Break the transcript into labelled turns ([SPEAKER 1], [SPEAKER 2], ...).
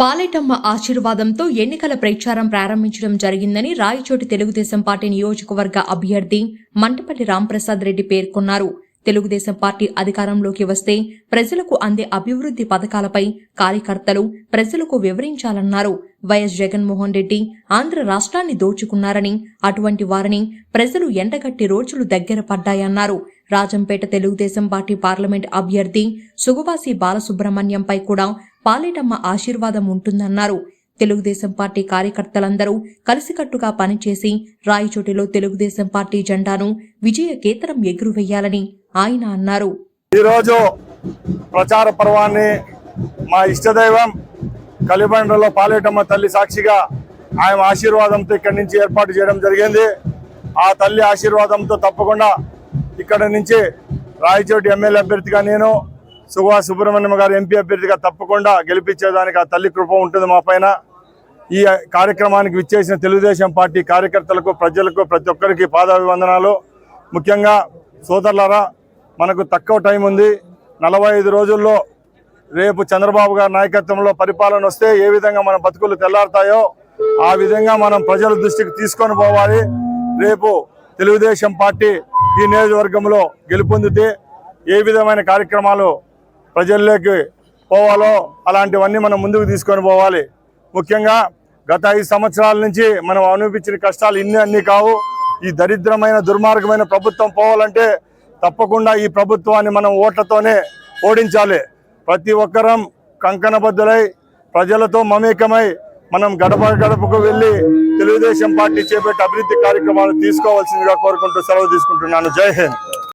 [SPEAKER 1] పాలేటమ్మ ఆశీర్వాదంతో ఎన్నికల ప్రచారం ప్రారంభించడం జరిగిందని రాయచోటి తెలుగుదేశం పార్టీ నియోజకవర్గ అభ్యర్థి మంటపల్లి రాంప్రసాద్ రెడ్డి పేర్కొన్నారు. తెలుగుదేశం పార్టీ అధికారంలోకి వస్తే ప్రజలకు అందే అభివృద్ధి పథకాలపై కార్యకర్తలు ప్రజలకు వివరించాలన్నారు. వైఎస్ జగన్మోహన్ రెడ్డి ఆంధ్ర రాష్ట్రాన్ని దోచుకున్నారని అటువంటి వారిని ప్రజలు ఎండగట్టి రోజులు దగ్గర పడ్డాయన్నారు. రాజంపేట తెలుగుదేశం పార్టీ పార్లమెంట్ అభ్యర్థి సుగవాసి బాలసుబ్రహ్మణ్యంపై కూడా పాలేటమ్మ ఆశీర్వాదం ఉంటుందన్నారు. తెలుగుదేశం పార్టీ కార్యకర్తలందరూ కలిసికట్టుగా పనిచేసి రాయచోటిలో తెలుగుదేశం పార్టీ జెండాను విజయ కేతనం ఎగురువేయాలని ఆయన అన్నారు.
[SPEAKER 2] ఈరోజు ప్రచార పర్వాన్ని మా ఇష్టదైవం కలిబండ్రలో పాలేటమ్మ తల్లి సాక్షిగా ఆయన ఆశీర్వాదంతో ఇక్కడి నుంచి ఏర్పాటు చేయడం జరిగింది. ఆ తల్లి ఆశీర్వాదంతో తప్పకుండా ఇక్కడ నుంచి రాయచోటి ఎమ్మెల్యే అభ్యర్థిగా నేను సుభాష్ సుబ్రహ్మణ్యం గారు ఎంపీ అభ్యర్థిగా తప్పకుండా గెలిపించేదానికి ఆ తల్లి కృప ఉంటుంది మా పైన. ఈ కార్యక్రమానికి విచ్చేసిన తెలుగుదేశం పార్టీ కార్యకర్తలకు ప్రజలకు ప్రతి ఒక్కరికి పాదాభివందనాలు. ముఖ్యంగా సోదరులారా మనకు తక్కువ టైం ఉంది. నలభై ఐదు రోజుల్లో రేపు చంద్రబాబు గారి నాయకత్వంలో పరిపాలన వస్తే ఏ విధంగా మన బతుకులు తెల్లారుతాయో ఆ విధంగా మనం ప్రజల దృష్టికి తీసుకొని పోవాలి. రేపు తెలుగుదేశం పార్టీ ఈ నియోజకవర్గంలో గెలుపొందితే ఏ విధమైన కార్యక్రమాలు ప్రజల్లోకి పోవాలో అలాంటివన్నీ మనం ముందుకు తీసుకొని పోవాలి. ముఖ్యంగా గత ఐదు సంవత్సరాల నుంచి మనం అనుభవించిన కష్టాలు ఇన్ని అన్ని కావు. ఈ దరిద్రమైన దుర్మార్గమైన ప్రభుత్వం పోవాలంటే తప్పకుండా ఈ ప్రభుత్వాన్ని మనం ఓట్లతోనే ఓడించాలి. ప్రతి ఒక్కరం కంకణబద్ధులై ప్రజలతో మమేకమై మనం గడప గడపకు వెళ్ళి తెలుగుదేశం పార్టీ చేపట్టే అభివృద్ధి కార్యక్రమాలు తీసుకోవాల్సిందిగా కోరుకుంటూ సెలవు తీసుకుంటున్నాను. జై హింద్.